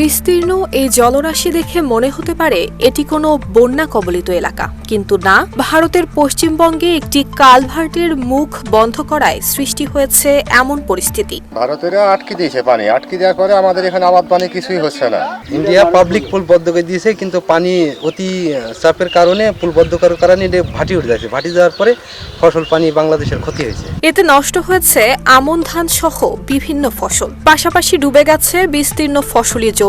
বিস্তীর্ণ এই জলরাশি দেখে মনে হতে পারে এটি কোনো বন্যা কবলিত এলাকা। কিন্তু না ভারতের পশ্চিমবঙ্গে একটি কালভার্টের মুখ বন্ধ করায় সৃষ্টি হয়েছে এমন পরিস্থিতি। আটকে দিয়েছে পানি। আটকে দেওয়ার পরে আমাদের এখানে আবাদ পানি কিছুই হচ্ছে না। ইন্ডিয়া পাবলিক পুল বদ্ধ করে দিয়েছে কিন্তু পানি অতি চাপের কারণে পুল বদ্ধ করার কারণে এটা ভাটি উঠে যাচ্ছে ভাটি যাওয়ার পরে ফসল পানি বাংলাদেশের ক্ষতি হয়েছে। এতে নষ্ট হয়েছে আমন ধান সহ বিভিন্ন ফসল। পাশাপাশি ডুবে গেছে বিস্তীর্ণ ফসলি জমি।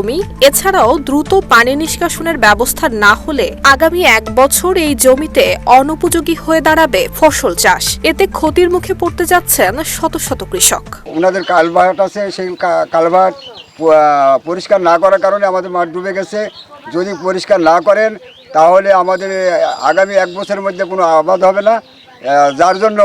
এছাড়াও দ্রুত পানি নিষ্কাশনের ব্যবস্থা না হলে আগামী এক বছর এই জমিতে অনুপযোগী হয়ে দাঁড়াবে ফসল চাষ। এতে ক্ষতির মুখে পড়তে যাচ্ছেন শত শত কৃষক। ওনাদের কালভার্ট আছে, সেই কালভার্ট পরিষ্কার না করার কারণে আমাদের মাঠ ডুবে গেছে। যদি পরিষ্কার না করেন, তাহলে আমাদের আগামী এক বছরের মধ্যে কোনো আবাদ হবে না। যার জন্য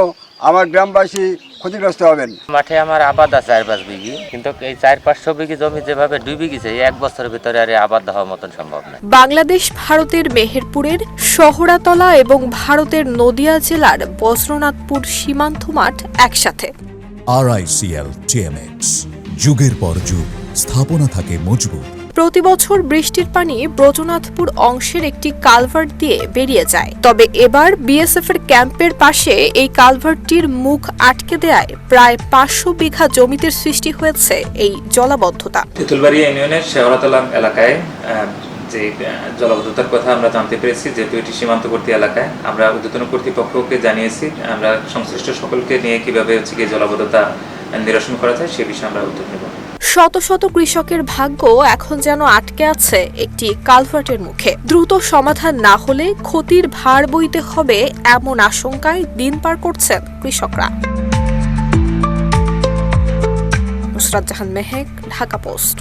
আমার গ্রামবাসী ক্ষতিগ্রস্ত হবেন। মাঠে আমার আবাদ আছে চার পাঁচ বিঘি কিন্তু এই চার পাঁচশো বিঘি জমি যেভাবে ডুবে গেছে এক বছরের ভিতরে আর আবাদ হওয়ার মতন সম্ভব না বাংলাদেশ ভারতের মেহেরপুরের শহরাতলা এবং ভারতের নদিয়া জেলার বজ্রনাথপুর সীমান্ত মাঠ একসাথে। আরআইসিএল টিএমএক্স যুগের পর যুগ স্থাপনা থাকে মজবুত। প্রতি বছর বৃষ্টির পানি ব্রজনাথপুর অংশের একটি কালভার্ট দিয়ে বেরিয়ে যায়। তবে এবার বিএসএফ এর ক্যাম্পের পাশে এই কালভার্টটির মুখ আটকে দেয় প্রায় পাঁচশো বিঘা জমিতে সৃষ্টি হয়েছে এই জলাবদ্ধতা। তেঁতুলবাড়ি ইউনিয়নের শেওড়াতলা এলাকায় যে জলাবদ্ধতার কথা আমরা জানতে পেরেছি, যেহেতু এটি সীমান্তবর্তী এলাকায়, আমরা উদ্যতন কর্তৃপক্ষকে জানিয়েছি, আমরা সংশ্লিষ্ট সকলকে নিয়ে কীভাবে হচ্ছে গিয়ে জলাবদ্ধতা নিরসন করা যায় সে বিষয়ে আমরা উদ্যোগ নেব শত শত কৃষকের ভাগ্য এখন যেন আটকে আছে একটি কালভার্টের মুখে। দ্রুত সমাধান না হলে ক্ষতির ভার বইতে হবে এমন আশঙ্কায় দিন পার করছেন কৃষকরা। নুসরাত জাহান মেহেক, ঢাকা পোস্ট।